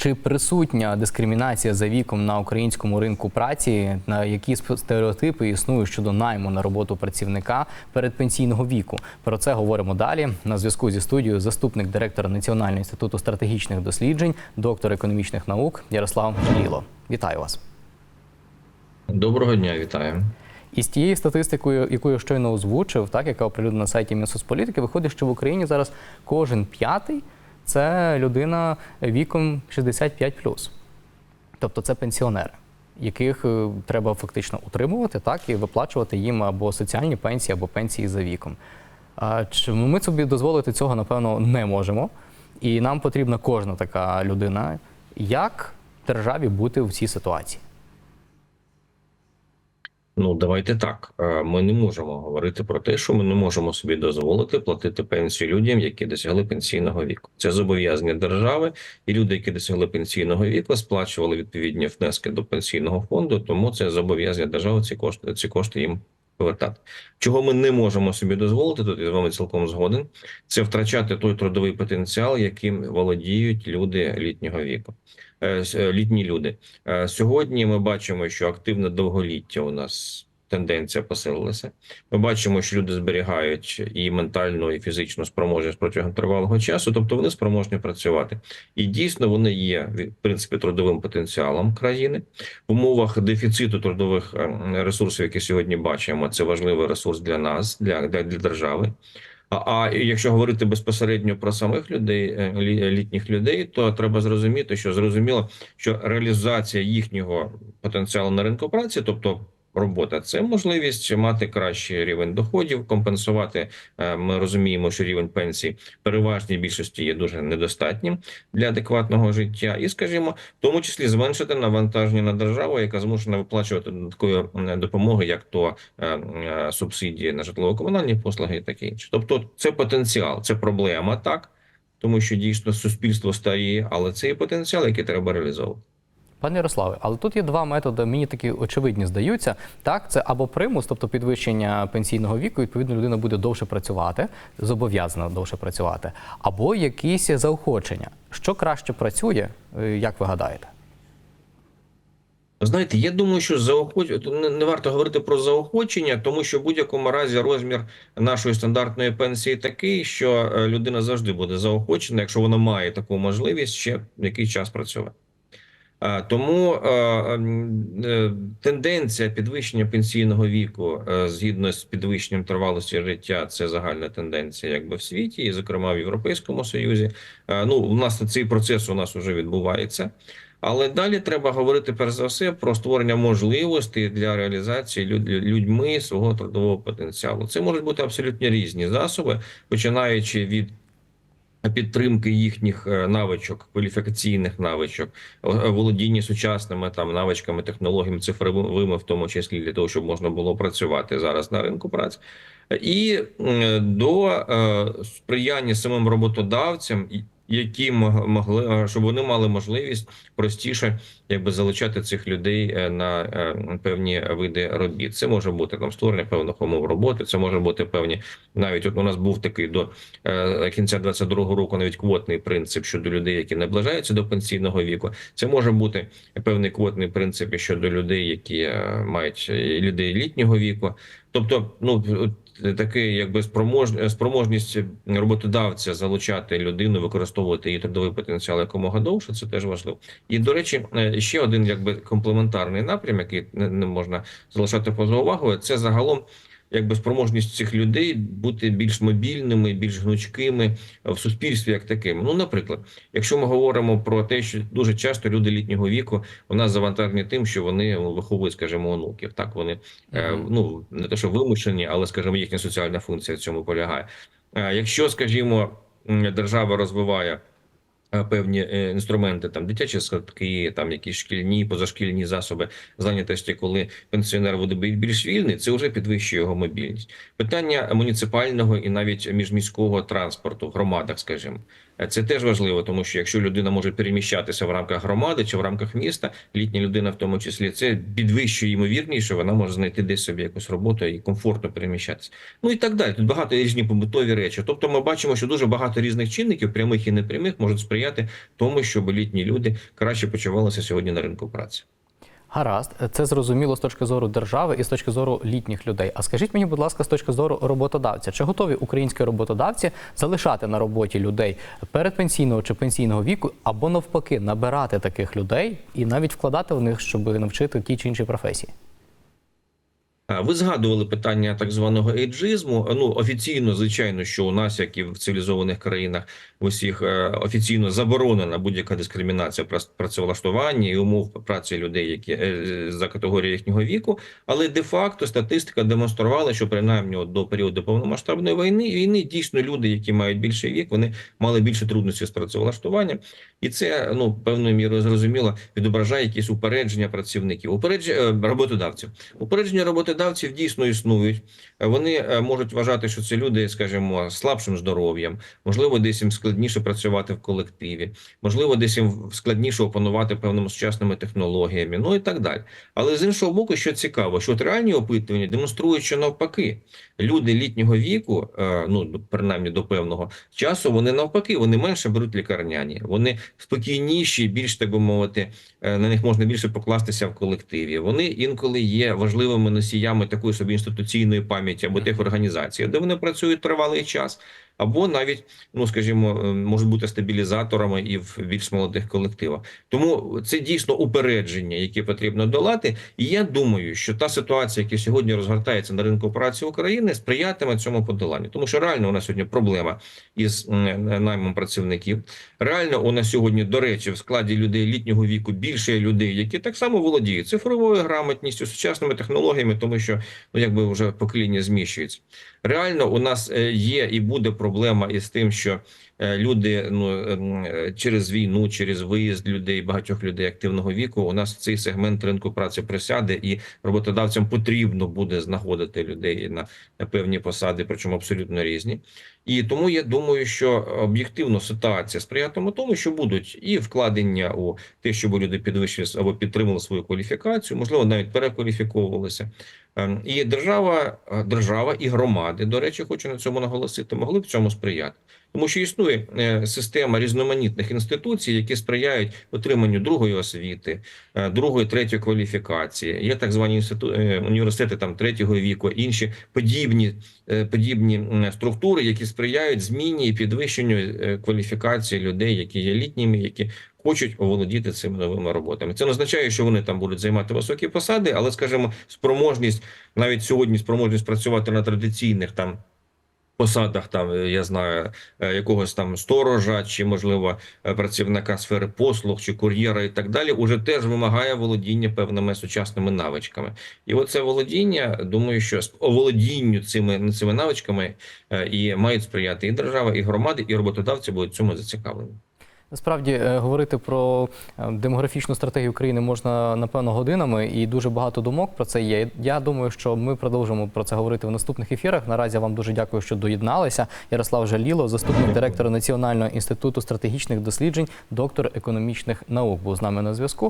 Чи присутня дискримінація за віком на українському ринку праці? На які стереотипи існують щодо найму на роботу працівника передпенсійного віку? Про це говоримо далі. На зв'язку зі студією заступник директора Національного інституту стратегічних досліджень, доктор економічних наук Ярослав Ліло. Вітаю вас. Доброго дня, вітаю. І з тією статистикою, яку я щойно озвучив, так яка оприлюднена на сайті Мінсоцполітики, виходить, що в Україні зараз кожен п'ятий це людина віком 65+. Тобто це пенсіонери, яких е, треба фактично утримувати, так і виплачувати їм або соціальні пенсії, або пенсії за віком. Чому ми собі дозволити цього, напевно, не можемо. І нам потрібна кожна така людина. Як державі бути в цій ситуації? Ну давайте так. Е, Ми не можемо говорити про те, що ми не можемо собі дозволити платити пенсію людям, які досягли пенсійного віку. Це зобов'язання держави, і люди, які досягли пенсійного віку, сплачували відповідні внески до пенсійного фонду. Тому це зобов'язання держави ці кошти, ці кошти їм повертати. Чого ми не можемо собі дозволити, тут я з вами цілком згоден. Це втрачати той трудовий потенціал, яким володіють люди літнього віку. Е, е, Літні люди Е, Сьогодні ми бачимо, що активне довголіття у нас тенденція посилилася. Ми бачимо, що люди зберігають і ментальну, і фізичну спроможність протягом тривалого часу, тобто вони спроможні працювати. І дійсно вони є в принципі трудовим потенціалом країни в умовах дефіциту трудових е, ресурсів, які сьогодні бачимо. Це важливий ресурс для нас, для, для, для держави. А, якщо говорити безпосередньо про самих людей, е, лі- літніх людей, то треба зрозуміти, що зрозуміло, що реалізація їхнього потенціалу на ринку праці, тобто робота, це можливість мати кращий рівень доходів, компенсувати. е, Ми розуміємо, що рівень пенсій переважній більшості є дуже недостатнім для адекватного життя, і, скажімо, в тому числі зменшити навантаження на державу, яка змушена виплачувати додаткові допомоги, як то е, е, субсидії на житлово-комунальні послуги і таке інше. Тобто, це потенціал, це проблема, так тому що дійсно суспільство старіє, але це і потенціал, який треба реалізовувати. Пане Ярославе, але тут є два методи, мені такі очевидні здаються. Так, це або примус, тобто підвищення пенсійного віку, відповідно, людина буде довше працювати, зобов'язана довше працювати, або якісь заохочення. Що краще працює, е, як ви гадаєте? Знаєте, я думаю, що заохоч... не, не варто говорити про заохочення, тому що в будь-якому разі розмір нашої стандартної пенсії такий, що е, людина завжди буде заохочена, якщо вона має таку можливість ще якийсь час працювати. А, Тому е, е, тенденція підвищення пенсійного віку е, згідно з підвищенням тривалості життя, це загальна тенденція, якби в світі, і зокрема в Європейському Союзі. Е, Ну, у нас цей процес у нас вже відбувається. Але далі треба говорити перш за все про створення можливостей для реалізації люд- людьми свого трудового потенціалу. Це можуть бути абсолютно різні засоби, починаючи від підтримки їхніх е, навичок, кваліфікаційних навичок, е, володіння сучасними там навичками, технологіями цифровими, в тому числі для того, щоб можна було працювати зараз на ринку праці, і до е, сприяння самим роботодавцям, які мог- могли е, щоб вони мали можливість простіше якби залучати цих людей е, на е, певні види робіт. Це може бути там створення певних умов роботи. Це може бути певні навіть от у нас був такий до кінця 22-го року навіть квотний принцип щодо людей, які наближаються до пенсійного віку. Це може бути певний квотний принцип щодо людей, які мають людей літнього віку. Тобто, ну такий якби спроможність, спроможність роботодавця залучати людину, використовувати її трудовий потенціал якомога довше. Це теж важливо. І до речі, е, ще один якби комплементарний напрям, який не можна залишати поза увагою, це загалом. Якби спроможність цих людей бути більш мобільними, більш гнучкими в суспільстві, як таким. Ну, наприклад, якщо ми говоримо про те, що дуже часто люди літнього віку у нас завантажені тим, що вони виховують, скажімо, онуків. Так вони е, ну не те, що вимушені, але скажімо, їхня соціальна функція в цьому полягає. Е, Якщо, скажімо, держава розвиває певні е, інструменти, там дитячі садки, там якісь шкільні, позашкільні засоби зайнятості, коли пенсіонер буде більш вільний, це вже підвищує його мобільність. Питання муніципального і навіть міжміського транспорту в громадах, скажімо, Е, це теж важливо, тому що якщо людина може переміщатися в рамках громади чи в рамках міста, літня людина в тому числі, це підвищує ймовірність, що вона може знайти десь собі якусь роботу і комфортно переміщатися. Ну і так далі. Тут багато різні побутові речі. Тобто, ми бачимо, що дуже багато різних чинників, прямих і непрямих, можуть сприяти сприяти тому, щоб літні люди краще почувалися сьогодні на ринку праці. Гаразд, це зрозуміло з точки зору держави і з точки зору літніх людей. А скажіть мені, будь ласка, з точки зору роботодавця, чи готові українські роботодавці залишати на роботі людей передпенсійного чи пенсійного віку, або навпаки набирати таких людей і навіть вкладати в них, щоб навчити ті чи інші професії? А, Ви згадували питання так званого ейджизму. Ну офіційно, звичайно, що у нас, як і в цивілізованих країнах, в усіх е, офіційно заборонена будь-яка дискримінація пра- працевлаштування і умов праці людей, які е, за категорією їхнього віку. Але де-факто статистика демонструвала, що принаймні до періоду повномасштабної війни війни дійсно люди, які мають більший вік, вони мали більше трудностей з працевлаштуванням, і це ну певною мірою зрозуміло відображає якісь упередження працівників, упередження роботодавців. Упередження роботодавців дійсно існують. Вони е, можуть вважати, що це люди, скажімо, слабшим здоров'ям, можливо, десь їм складніше працювати в колективі, можливо, десь їм складніше опанувати певними сучасними технологіями, ну і так далі. Але з іншого боку, що цікаво, що от реальні опитування демонструють, що навпаки, люди літнього віку, е, ну принаймні до певного часу, вони навпаки, вони менше беруть лікарняні, вони спокійніші, більш так би мовити, е, на них можна більше покластися в колективі. Вони інколи є важливими носіями такої собі інституційної пам'яті або тих організацій, де вони працюють тривалий час. Або навіть, ну скажімо, е, можуть бути стабілізаторами і в більш молодих колективах. Тому це дійсно упередження, яке потрібно долати. І я думаю, що та ситуація, яка сьогодні розгортається на ринку праці України, сприятиме цьому подоланню. Тому що реально у нас сьогодні проблема із наймом працівників. Реально, у нас сьогодні, до речі, в складі людей літнього віку більше людей, які так само володіють цифровою грамотністю, сучасними технологіями, тому що ну якби вже покоління зміщується. Реально, у нас е, є і буде проблема із тим, що е, люди ну ем, е, через війну, через виїзд людей, багатьох людей активного віку, у нас цей сегмент ринку праці присяде, і роботодавцям потрібно буде знаходити людей на, на певні посади, причому абсолютно різні. І тому я думаю, що об'єктивно ситуація сприятиме тому, що будуть і вкладення у те, щоб люди підвищили або підтримали свою кваліфікацію, можливо, навіть перекваліфіковувалися. Ем, І держава, е, держава і громади, до речі, хочу на цьому наголосити, могли б цьому сприяти. Тому що існує е, система різноманітних інституцій, які сприяють отриманню другої освіти, е, другої, третьої кваліфікації. Є так звані інститу... е, університети там третього віку, інші подібні, подібні структури, які сприяють зміні і підвищенню кваліфікації людей, які є літніми, які хочуть оволодіти цими новими роботами. Це не означає, що вони там будуть займати високі посади, але, скажімо, спроможність навіть сьогодні спроможність працювати на традиційних там. Посадах там е, я знаю е, якогось там сторожа, чи можливо е, працівника сфери послуг, чи кур'єра, і так далі, уже теж вимагає володіння певними сучасними навичками. І оце володіння, думаю, що володінню цими цими навичками і мають сприяти і держава, і громади, і роботодавці будуть цьому зацікавлені. Насправді е, говорити про е, демографічну стратегію України можна напевно годинами, і дуже багато думок про це є. Я думаю, що ми продовжимо про це говорити в наступних ефірах. Наразі вам дуже дякую, що доєдналися. Ярослав Жаліло, заступник директора Національного інституту стратегічних досліджень, доктор економічних наук, був з нами на зв'язку.